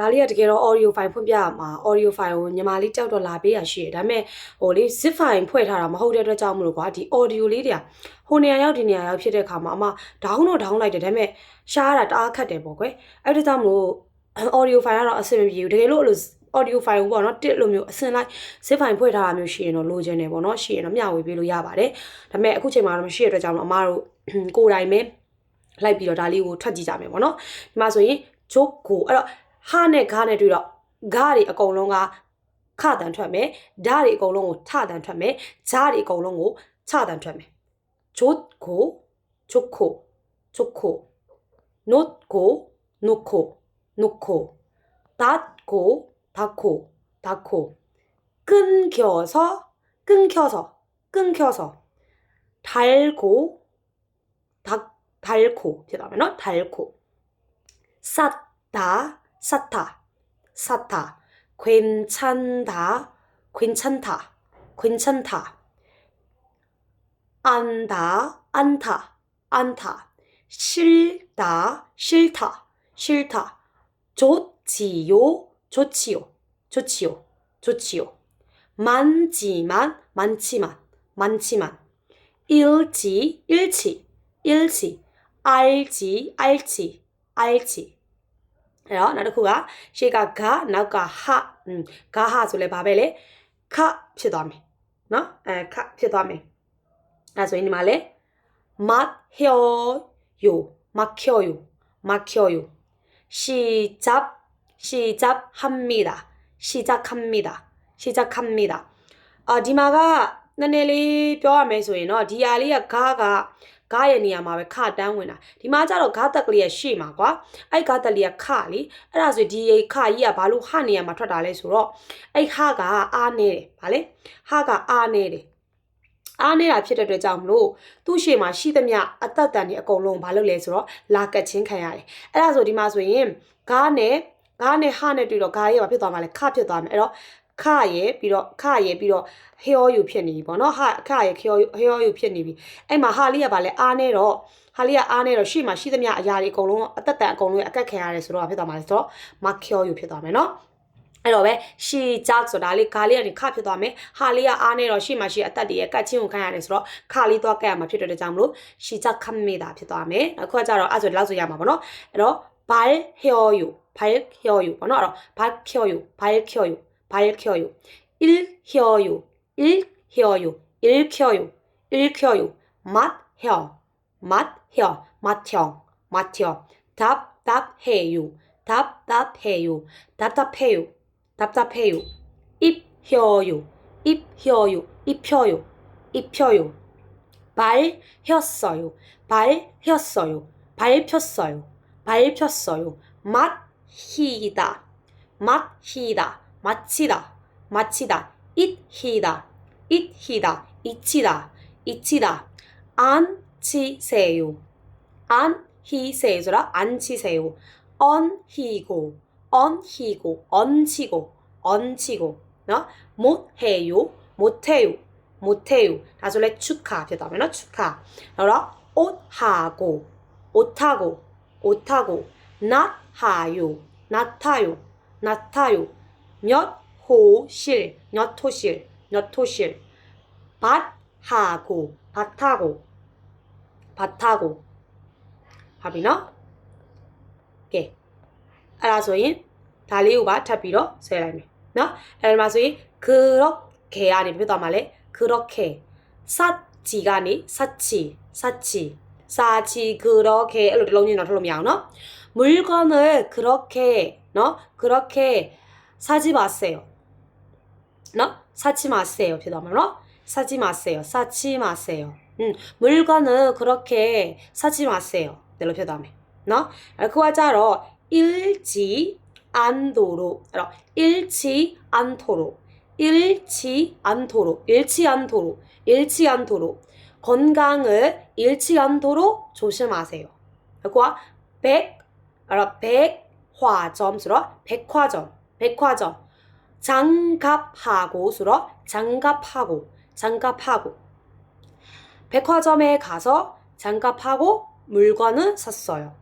ဒါလေးကတကယ်တော့ audio file ဖွင့်ပြရမှာ audio file ကိုညီမလေးကြောက်တော့လာပေးရရှိတယ်ဒါပေမဲ့ဟိုလေ zip file ဖွဲ့ထားတာမဟုတ်တဲ့အတွက်ကြောင့်မလို့ကွာဒီ audio လေးတွေကဟိုနေရာရောက်ဒီနေရာရောက်ဖြစ်တဲ့ခါမှာအမ down တော့ down လိုက်တယ်ဒါပေမဲ့ရှားတာတအားခတ်တယ်ပေါ့ကွယ်အဲ့ဒါကြောင့်မလို့ audio file ကတော့အဆင်မပြေဘူးတကယ်လို့အဲ့လို audio file ကိုပေါ့နော်တစ်လိုမျိုးအစင်လိုက် zip file ဖွဲ့ထားတာမျိုးရှိရင်တော့လိုချင်တယ်ပေါ့နော်ရှိရင်တော့မျှဝေပေးလို့ရပါတယ်ဒါပေမဲ့အခုချိန်မှာတော့မရှိတဲ့အတွက်ကြောင့်မလို့အမတို့ကိုယ်တိုင်ပဲလိုက်ပြီးတော့ဒါလေးကိုထွက်ကြည့်ကြမယ်ပေါ့နော်ဒီမှာဆိုရင်ဂျိုကိုအဲ့တော့ ဟာနဲ့ဂါနဲ့တွေ့တော့ဂါတွေအကုန်လုံးကခတန်ထွက်မယ်ဓာတွေအကုန်လုံးကိုထတန်ထွက်မယ်ဂျာတွေအကုန်လုံးကိုချတန်ထွက်မယ်ဂျိုကိုဂျိုကိုဂျိုကို노고 놓고 놓고 닫고 닫고 닫고 끊겨서 끊겨서 끊겨서 달고 달 달고 죄송합니다 달고 쌌다 쌌다 쌌다 괜찮다 괜찮다 괜찮다. 안다 안다 안다 싫다 싫다 싫다. 좋지요 좋지요 좋지요 좋지요. 많지만 많지만 많지만. 일지 일지 일지. 알지 알지 알지 အဲ့တော့နောက်တစ်ခုကရှေ့ကဂါနောက်ကဟဂါဟဆိုလဲဘာပဲလဲခဖြစ်သွားမယ်နော်အဲခဖြစ်သွားမယ်အဲ့ဆိုရင်ဒီမှာလဲမတ်ဟျောယိုမတ်ဟျောယိုမတ်ဟျောယို시작시작합니다시작합니다ရှိချက်ခမမိတာအာဒီမှာကနည်းနည်းလေးပြောရမယ်ဆိုရင်တော့ဒီဟာလေးကဂါက ဂါရဲ့နေရာမှာပဲခတန်းဝင်တာဒီမှာကျတော့ဂါတက်ကလေးရဲ့ရှေ့မှာကွာအဲ့ဂါတက်လေးကခလीအဲ့ဒါဆိုဒီခကြီးကဘာလို့ဟနေရာမှာထွက်တာလဲဆိုတော့အဲ့ဟကအားနေတယ်ဗာလေဟကအားနေတယ်အားနေတာဖြစ်တဲ့အတွက်ကြောင့်မလို့သူ့ရှေ့မှာရှိသမျှအသက်တန်တွေအကုန်လုံးဘာလုပ်လဲဆိုတော့လာကတ်ချင်းခံရတယ်အဲ့ဒါဆိုဒီမှာဆိုရင်ဂါနဲ့ဂါနဲ့ဟနဲ့တွေ့တော့ဂါရဲ့ဘာဖြစ်သွားမှာလဲခဖြစ်သွားမယ်အဲ့တော့ ခရဲ့ပြီးတော့ခရဲ့ပြီးတော့ဟျောယူဖြစ်နေပြီပေါ့နော်ဟခရဲ့ဟျောယူဟျောယူဖြစ်နေပြီအဲ့မှာဟာလေးကဘာလဲအားနေတော့ဟာလေးကအားနေတော့ရှေ့မှာရှိသမျှအရာတွေအကုန်လုံးအသက်တန်အကုန်လုံးအကက်ခံရတယ်ဆိုတော့ဖြစ်သွားမှာလဲဆိုတော့မချောယူဖြစ်သွားမယ်နော်အဲ့တော့ပဲရှီဂျက်ဆိုတာလေးခါလေးကနေခဖြစ်သွားမယ်ဟာလေးကအားနေတော့ရှေ့မှာရှိအသက်တွေရဲ့ကတ်ချင်းကိုခံရတယ်ဆိုတော့ခါလေးသွားကတ်ရမှာဖြစ်တဲ့ကြောင့်မလို့ရှီဂျက်ခမ်းမိတာဖြစ်သွားမယ်အခုကကြတော့အဲ့ဆိုဒီလောက်ဆိုရမှာပေါ့နော်အဲ့တော့발헤어요 발헤어요ပေါ့နော်အဲ့တော့발켜요 발켜요 발켜요. 일혀요. 일혀요. 일켜요. 일켜요. 맛혀. 맛혀. 맛혀 맛혀. 답답해요. 답답해요. 답답해요. 답답해요. 입혀요. 입혀요. 입혀요. 입혀요. 발 혔어요. 발 혔어요. 발 폈어요. 발 폈어요. 맛히다. 맛히다 마치다, 마치다, 잇히다, 잇히다, 잇치다, 잇치다, 앉히세요, 앉히세요라 앉히세요. 언히고, 언히고, 언치고, 언치고, 나 못해요, 못해요, 못해요. 나중에 축하, 대답하면 축하. 그러나 옷하고, 옷하고, 옷하고, 나타요, 나타요, 나타요. 몇 호실, 몇 호실, 몇 호실. 밭하고, 밭하고, 밭하고. 밥이나? 게. 알아서인 달리우바 차비로 세라미. 나? 알마서인 그렇게 아니 표다말래 그렇게. 사치가니, 사치, 사치. 사치 그렇게 롱이나 롱이야, 너? 물건을 그렇게, 너? 그렇게 사지 마세요. 너? 사지 마세요. 대답으로 사지 마세요. 사지 마세요. 음, 물건은 그렇게 사지 마세요. 내로 표담해. 너? 그와자로 일지 않도록, 일치 않도록, 일치 않도록, 일치 않도록, 일치 않도록, 건강을 잃지 않도록 조심하세요. 그와 백, 백화점, 백화점. 백화점. 장갑하고 수러 장갑하고 장갑하고 백화점에 가서 장갑하고 물건을 샀어요.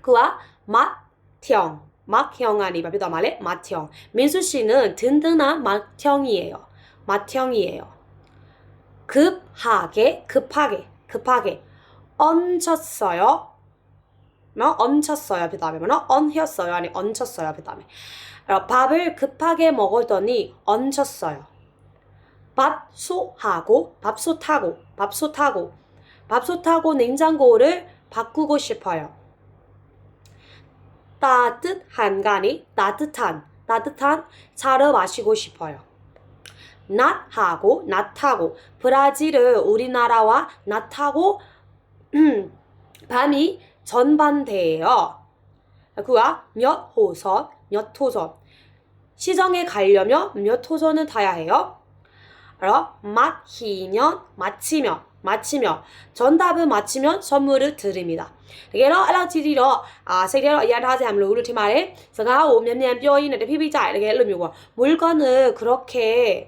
그와 마형 막형 아니바 비다 말해 마형 민수 씨는 든든한 마형이에요. 마형이에요. 급하게 급하게 급하게 얹혔어요. 얹혔어요 그 다음에 뭐나 얹혔어요 아니 얹혔어요 그 다음에 밥을 급하게 먹었더니 얹혔어요. 밥솥하고 밥솥하고 밥솥하고 밥솥하고 냉장고를 바꾸고 싶어요. 따뜻한 간이 따뜻한 따뜻한 차를 마시고 싶어요. 낫하고 낫하고. 브라질은 우리나라와 낫하고 음, 밤이 전반대예요. 그와 몇 호선, 몇 호선. 시장에 가려면 몇 호선을 타야 해요? 알아? 마치면, 마치면, 마치면. 정답을 맞히면 선물을 드립니다. တကယ်တော့အဲ့လောက်ကြီးကြီးတော့အာစိတ်ထဲတော့အရန်ထားစရာမလိုဘူးလို့ထင်ပါတယ်စကားကိုမြန်မြန်ပြောရင်းနဲ့တဖြည်းဖြည်းကြာရင်တကယ်အဲ့လိုမျိုးပေါ့물건을그렇게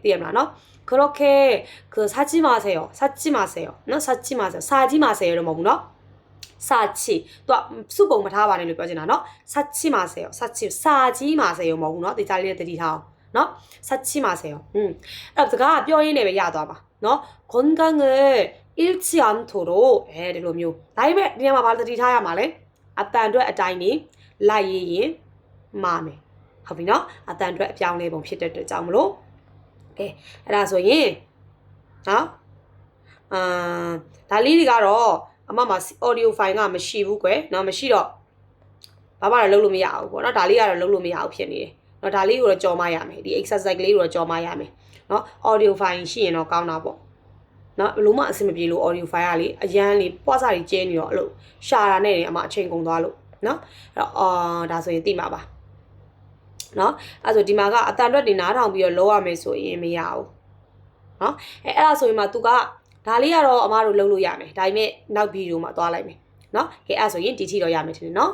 သိရမလားနော် 그렇게 그 사지 마세요. 사지 마세요. 너 사지 마세요. 사지 마세요. 이런 뭐 구나. 사치 또 수봉 다 말하는 거 빠지나 너 사치 마세요. 사치 사지 마세요. 뭐구나. 이탈리아들이 다 너 사치 마세요. 음. 그러니까 뼈인에 왜 야도 봐. 너 건강을 잃지 않도록 에르로묘. 다음에 니가 말들이 다야 말해. 아따한테 아따이니 라이인 마음에. ဟုတ်ပြီနော်အတန်အတွက်အပြောင်းလဲပုံဖြစ်တဲ့အတွက်ကြောင့်မလို့ကဲအဲ့ဒါဆိုရင်နော်အာဒါလေးတွေကတော့ အမမှာ audio file ကမရှိဘူးကွယ်နော်မရှိတော့ဘာမှတော့လုပ်လို့မရဘူးပေါ့နော်ဒါလေးကတော့လုပ်လို့မရဘူးဖြစ်နေတယ်နော်ဒါလေးကိုတော့ကြော်မရမယ်ဒီ exercise လေးကိုတော့ကြော်မရမယ်နော် audio file ရှိရင်တော့ကောင်းတာပေါ့နော်ဘလို့မှအဆင်မပြေလို့ audio file ကလေအရန်လေးပွားစာကြီးကျဲနေတော့အဲ့လိုရှာတာနဲ့နေအမအချိန်ကုန်သွားလို့နော်အဲ့တော့အာဒါဆိုရင်သိမှာပါနော်အဲ့ဆိုဒီမှာကအတန်ရွက်တွေနားထောင်ပြီးတော့လောရမယ်ဆိုရင်မရဘူးနော်အဲအဲ့ဒါဆိုရင်မှ तू က ဒါလေးကတော့အမတို့လုံးလို့ရမယ်ဒါပေမဲ့နောက်ဗီဒီယိုမှာသွားလိုက်မယ်နော်ကဲအဲ့ဆိုရင်ဒီထိတော့ရမယ်ထင်တယ်နော်